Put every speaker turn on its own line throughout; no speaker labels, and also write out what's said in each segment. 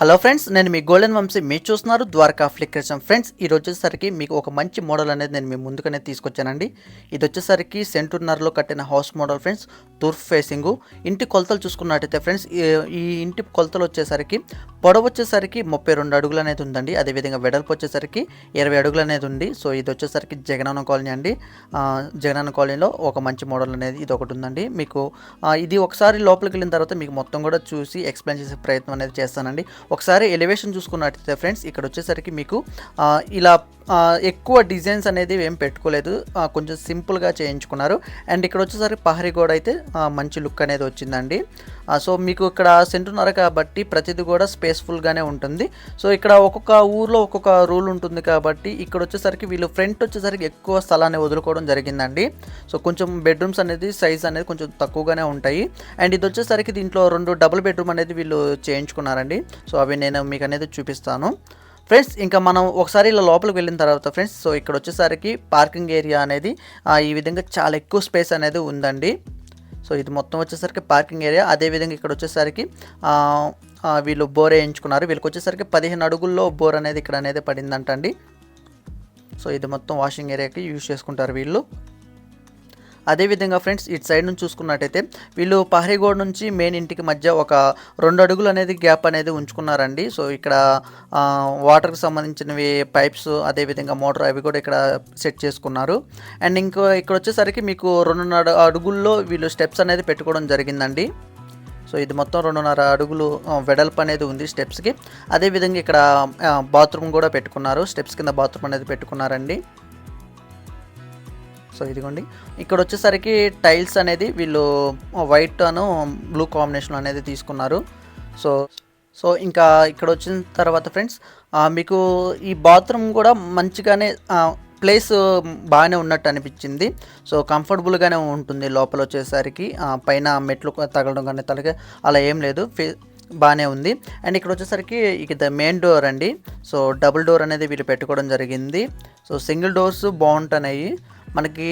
Hello friends నేను మీ golden Vamsi. మీరు చూస్తున్నారు ద్వారకా ఫ్లిక్రేషన్. ఫ్రెండ్స్ ఇది వచ్చేసరికి మీకు ఒక మంచి మోడల్ అనేది నేను మీ ముందుకనే తీసుకొచ్చానండి. ఇది వచ్చేసరికి సెంటున్నర్లో కట్టిన హౌస్ మోడల్ ఫ్రెండ్స్. తూర్పు ఫేసింగ్. ఇంటి కొలతలు చూసుకున్నట్టయితే ఫ్రెండ్స్ ఈ- ఈ ఇంటి కొలతలు వచ్చేసరికి పొడవు వచ్చేసరికి ముప్పై రెండు అడుగులు అనేది ఉందండి. అదేవిధంగా వెడల్పు వచ్చేసరికి ఇరవై అడుగులు అనేది ఉంది. సో ఇది వచ్చేసరికి జగనన్న కాలనీ అండి. జగనన్న కాలనీలో ఒక మంచి మోడల్ అనేది ఇది ఒకటి ఉందండి. మీకు ఇది ఒకసారి లోపలికి వెళ్ళిన తర్వాత మీకు మొత్తం కూడా చూసి ఎక్స్ప్లెయిన్ చేసే ప్రయత్నం అనేది చేస్తానండి. ఒకసారి ఎలివేషన్ చూసుకున్నట్టయితే ఫ్రెండ్స్ ఇక్కడ వచ్చేసరికి మీకు ఇలా ఎక్కువ డిజైన్స్ అనేది ఏం పెట్టుకోలేదు. కొంచెం సింపుల్గా చేయించుకున్నారు. అండ్ ఇక్కడ వచ్చేసరికి పహరీ గోడ అయితే మంచి లుక్ అనేది వచ్చిందండి. సో మీకు ఇక్కడ సెంటున్నర కాబట్టి ప్రతిదీ కూడా స్పేస్ఫుల్గానే ఉంటుంది. సో ఇక్కడ ఒక్కొక్క ఊర్లో ఒక్కొక్క రూల్ ఉంటుంది కాబట్టి ఇక్కడ వచ్చేసరికి వీళ్ళు ఫ్రంట్ వచ్చేసరికి ఎక్కువ స్థలాన్ని వదులుకోవడం జరిగిందండి. సో కొంచెం బెడ్రూమ్స్ అనేది సైజ్ అనేది కొంచెం తక్కువగానే ఉంటాయి. అండ్ ఇది వచ్చేసరికి దీంట్లో రెండు డబుల్ బెడ్రూమ్ అనేది వీళ్ళు చేయించుకున్నారండి. సో అవి నేను మీకు అనేది చూపిస్తాను. ఫ్రెండ్స్ ఇంకా మనం ఒకసారి ఇలా లోపలికి వెళ్ళిన తర్వాత ఫ్రెండ్స్ సో ఇక్కడ వచ్చేసరికి పార్కింగ్ ఏరియా అనేది ఈ విధంగా చాలా ఎక్కువ స్పేస్ అనేది ఉందండి. సో ఇది మొత్తం వచ్చేసరికి పార్కింగ్ ఏరియా. అదేవిధంగా ఇక్కడ వచ్చేసరికి వీళ్ళు బోర్ వేయించుకున్నారు. వీళ్ళకి వచ్చేసరికి పదిహేను అడుగుల్లో బోర్ అనేది ఇక్కడ అనేది పడిందంట అండి సో ఇది మొత్తం వాషింగ్ ఏరియాకి యూజ్ చేసుకుంటారు వీళ్ళు. అదేవిధంగా ఫ్రెండ్స్ ఇటు సైడ్ నుంచి చూసుకున్నట్టయితే వీళ్ళు పహరిగోడ్ నుంచి మెయిన్ ఇంటికి మధ్య ఒక రెండు అడుగులు అనేది గ్యాప్ అనేది ఉంచుకున్నారండి. సో ఇక్కడ వాటర్కి సంబంధించినవి పైప్స్ అదేవిధంగా మోటార్ అవి కూడా ఇక్కడ సెట్ చేసుకున్నారు. అండ్ ఇంకో ఇక్కడ వచ్చేసరికి మీకు రెండున్నర అడుగుల్లో వీళ్ళు స్టెప్స్ అనేది పెట్టుకోవడం జరిగిందండి. సో ఇది మొత్తం రెండున్నర అడుగులు వెడల్పు అనేది ఉంది స్టెప్స్కి అదేవిధంగా ఇక్కడ బాత్రూమ్ కూడా పెట్టుకున్నారు స్టెప్స్ కింద బాత్రూమ్ అనేది పెట్టుకున్నారండి. సో ఇదిగోండి. ఇక్కడ వచ్చేసరికి టైల్స్ అనేది వీళ్ళు వైట్ అను బ్లూ కాంబినేషన్ అనేది తీసుకున్నారు. సో సో ఇంకా ఇక్కడ వచ్చిన తర్వాత ఫ్రెండ్స్ మీకు ఈ బాత్రూమ్ కూడా మంచిగానే ప్లేస్ బాగానే ఉన్నట్టు అనిపించింది. సో కంఫర్టబుల్గానే ఉంటుంది లోపల వచ్చేసరికి. పైన మెట్లు తగలడం కానీ తలకి అలా ఏం లేదు. ఫే బాగానే ఉంది. అండ్ ఇక్కడ వచ్చేసరికి ఇక మెయిన్ డోర్ అండి. సో డబుల్ డోర్ అనేది వీళ్ళు పెట్టుకోవడం జరిగింది. సో సింగిల్ డోర్స్ బాగుంటున్నాయి. మనకి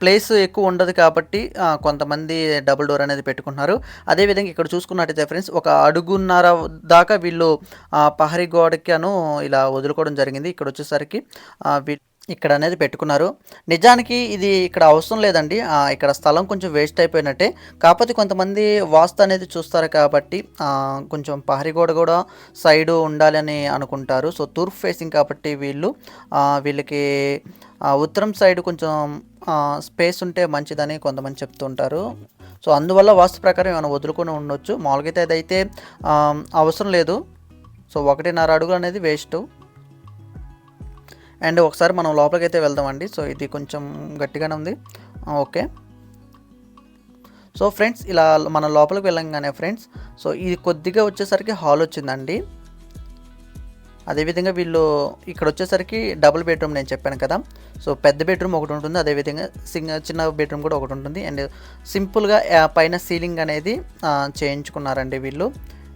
ప్లేస్ ఎక్కువ ఉండదు కాబట్టి కొంతమంది డబుల్ డోర్ అనేది పెట్టుకుంటున్నారు. అదేవిధంగా ఇక్కడ చూసుకున్నట్టయితే ఫ్రెండ్స్ ఒక అడుగున్నర దాకా వీళ్ళు పహరి పహరీ గోడకి ఇలా వదులుకోవడం జరిగింది. ఇక్కడ వచ్చేసరికి ఇక్కడ అనేది పెట్టుకున్నారు. నిజానికి ఇది ఇక్కడ అవసరం లేదండి. ఇక్కడ స్థలం కొంచెం వేస్ట్ అయిపోయినట్టే. కాకపోతే కొంతమంది వాస్తు అనేది చూస్తారు కాబట్టి కొంచెం పహరి గోడ కూడా సైడు ఉండాలని అనుకుంటారు. సో తూర్పు ఫేసింగ్ కాబట్టి వీళ్ళు వీళ్ళకి ఉత్తరం సైడ్ కొంచెం స్పేస్ ఉంటే మంచిదని కొంతమంది చెప్తుంటారు. సో అందువల్ల వాస్తు ప్రకారం ఏమైనా వదులుకొని ఉండొచ్చు. మామూలుగా అయితే అదైతే అవసరం లేదు. సో ఒకటిన్నర అడుగులు అనేది వేస్ట్. అండ్ ఒకసారి మనం లోపలికైతే అయితే వెళ్దామండి. సో ఇది కొంచెం గట్టిగానే ఉంది. ఓకే. సో ఫ్రెండ్స్ ఇలా మనం లోపలికి వెళ్ళంగానే ఫ్రెండ్స్ సో ఇది కొద్దిగా వచ్చేసరికి హాల్ వచ్చిందండి. అదేవిధంగా వీళ్ళు ఇక్కడ వచ్చేసరికి డబుల్ బెడ్రూమ్ నేను చెప్పాను కదా. సో పెద్ద బెడ్రూమ్ ఒకటి ఉంటుంది అదేవిధంగా సింగ చిన్న బెడ్రూమ్ కూడా ఒకటి ఉంటుంది. అండ్ సింపుల్గా పైన సీలింగ్ అనేది చేయించుకున్నారండి వీళ్ళు.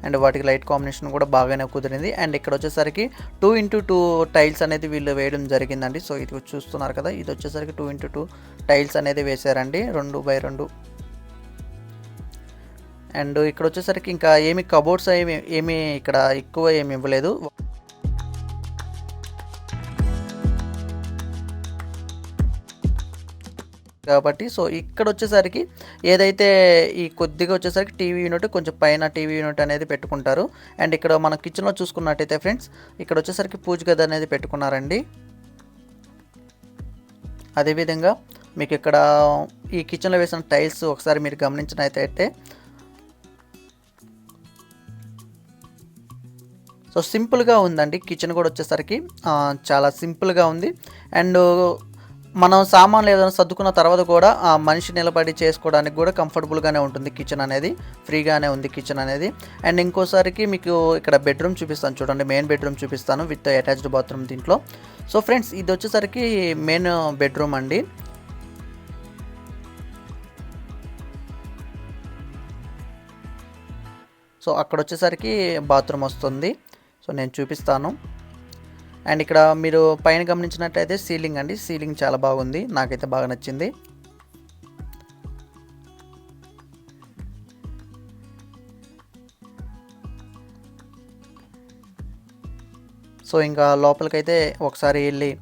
అండ్ వాటికి లైట్ కాంబినేషన్ కూడా బాగానే కుదిరింది. అండ్ ఇక్కడ వచ్చేసరికి టూ ఇంటూ టూ టైల్స్ అనేది వీళ్ళు వేయడం జరిగిందండి. సో ఇది చూస్తున్నారు కదా ఇది వచ్చేసరికి టూ ఇంటూ టూ టైల్స్ అనేది వేశారండి రెండు బై రెండు. అండ్ ఇక్కడ వచ్చేసరికి ఇంకా ఏమి కబోర్డ్స్ ఏమి ఏమి ఇక్కడ ఎక్కువ ఏమి ఇవ్వలేదు. కాబట్టి సో ఇక్కడ వచ్చేసరికి ఏదైతే ఈ కొద్దిగా వచ్చేసరికి టీవీ యూనిట్ కొంచెం పైన టీవీ యూనిట్ అనేది పెట్టుకుంటారు. అండ్ ఇక్కడ మన కిచెన్లో చూసుకున్నట్టయితే ఫ్రెండ్స్ ఇక్కడ వచ్చేసరికి పూజ గది అనేది పెట్టుకున్నారండి. అదేవిధంగా మీకు ఇక్కడ ఈ కిచెన్లో వేసిన టైల్స్ ఒకసారి మీరు గమనించినట్టయితే సో సింపుల్గా ఉందండి. కిచెన్ కూడా వచ్చేసరికి చాలా సింపుల్గా ఉంది. అండ్ మనం సామాన్లు ఏదైనా సర్దుకున్న తర్వాత కూడా ఆ మనిషి నిలబడి చేసుకోవడానికి కూడా కంఫర్టబుల్గానే ఉంటుంది కిచెన్ అనేది ఫ్రీగానే ఉంది కిచెన్ అనేది. అండ్ ఇంకోసారికి మీకు ఇక్కడ బెడ్రూమ్ చూపిస్తాను చూడండి మెయిన్ బెడ్రూమ్ చూపిస్తాను విత్ అటాచ్డ్ బాత్రూమ్ దీంట్లో. సో ఫ్రెండ్స్ ఇది వచ్చేసరికి మెయిన్ బెడ్రూమ్ అండి. సో అక్కడ వచ్చేసరికి బాత్రూమ్ వస్తుంది. సో నేను చూపిస్తాను. అండ్ ఇక్కడ మీరు పైన గమనించినట్టయితే సీలింగ్ అండి. సీలింగ్ చాలా బాగుంది. నాకైతే బాగా నచ్చింది. సో ఇంకా లోపలికైతే ఒకసారి వెళ్ళి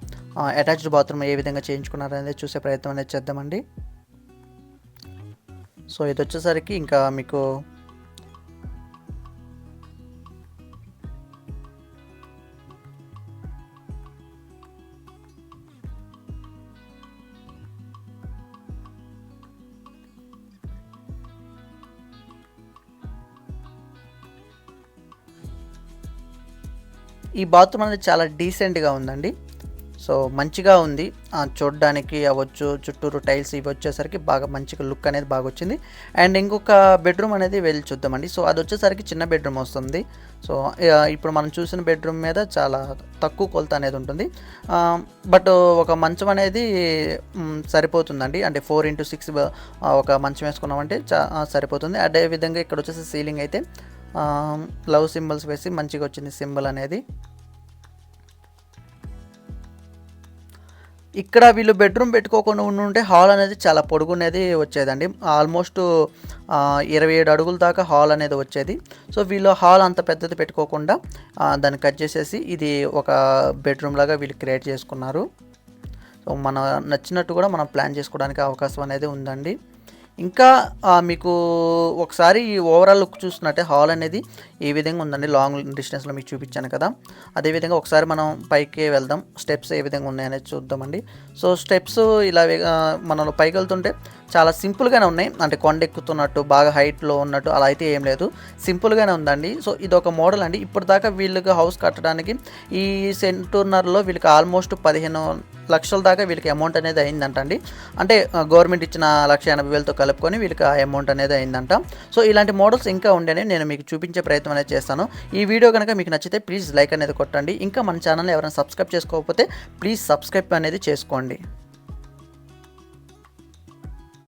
అటాచ్డ్ బాత్రూమ్ ఏ విధంగా చేయించుకున్నారనేది చూసే ప్రయత్నం అనేది చేద్దామండి. సో ఇది వచ్చేసరికి ఇంకా మీకు ఈ బాత్రూమ్ అనేది చాలా డీసెంట్గా ఉందండి. సో మంచిగా ఉంది. చూడడానికి అవ్వచ్చు చుట్టూరు టైల్స్ ఇవి వచ్చేసరికి బాగా మంచిగా లుక్ అనేది బాగా వచ్చింది. అండ్ ఇంకొక బెడ్రూమ్ అనేది వెళ్ళి చూద్దామండి. సో అది వచ్చేసరికి చిన్న బెడ్రూమ్ వస్తుంది. సో ఇప్పుడు మనం చూసిన బెడ్రూమ్ మీద చాలా తక్కువ కొలత అనేది ఉంటుంది. బట్ ఒక మంచం అనేది సరిపోతుందండి. అంటే ఫోర్ ఇంటూ సిక్స్ ఒక మంచం వేసుకున్నామంటే చా సరిపోతుంది. అదేవిధంగా ఇక్కడ వచ్చేసి సీలింగ్ అయితే లవ్ సింబల్స్ వేసి మంచిగా వచ్చింది సింబల్ అనేది. ఇక్కడ వీళ్ళు బెడ్రూమ్ పెట్టుకోకుండా ఉంటే హాల్ అనేది చాలా పొడుగునేది వచ్చేదండి. ఆల్మోస్ట్ ఇరవై ఏడు అడుగుల దాకా హాల్ అనేది వచ్చేది. సో వీళ్ళు హాల్ అంత పెద్దది పెట్టుకోకుండా దాన్ని కట్ చేసేసి ఇది ఒక బెడ్రూమ్ లాగా వీళ్ళు క్రియేట్ చేసుకున్నారు. సో మన నచ్చినట్టు కూడా మనం ప్లాన్ చేసుకోవడానికి అవకాశం అనేది ఉందండి. ఇంకా మీకు ఒకసారి ఈ ఓవరాల్ లుక్ చూసినట్టే హాల్ అనేది ఈ విధంగా ఉందండి? లాంగ్ డిస్టెన్స్లో మీకు చూపించాను కదా. అదేవిధంగా ఒకసారి మనం పైకి వెళ్దాం. స్టెప్స్ ఏ విధంగా ఉన్నాయనేది చూద్దామండి. సో స్టెప్స్ ఇలా మనం పైకి వెళ్తుంటే చాలా సింపుల్గానే ఉన్నాయి. అంటే కొండ ఎక్కుతున్నట్టు బాగా హైట్లో ఉన్నట్టు అలా అయితే ఏం లేదు. సింపుల్గానే ఉందండి. సో ఇది ఒక మోడల్ అండి. ఇప్పటిదాకా వీళ్ళకి హౌస్ కట్టడానికి ఈ సెంటూర్నర్లో వీళ్ళకి ఆల్మోస్ట్ పదిహేను లక్షల దాకా వీళ్ళకి అమౌంట్ అనేది అయిందంట అండి. అంటే గవర్నమెంట్ ఇచ్చిన లక్ష ఎనభై వేలతో కలుపుకొని వీళ్ళకి ఆ అమౌంట్ అనేది అయిందంట. సో ఇలాంటి మోడల్స్ ఇంకా ఉండేనే నేను మీకు చూపించే ప్రయత్నం అనేది చేస్తాను. ఈ వీడియో కనుక మీకు నచ్చితే ప్లీజ్ లైక్ అనేది కొట్టండి. ఇంకా మన ఛానల్ ఎవరైనా సబ్స్క్రైబ్ చేసుకోకపోతే ప్లీజ్ సబ్స్క్రైబ్ అనేది చేసుకోండి.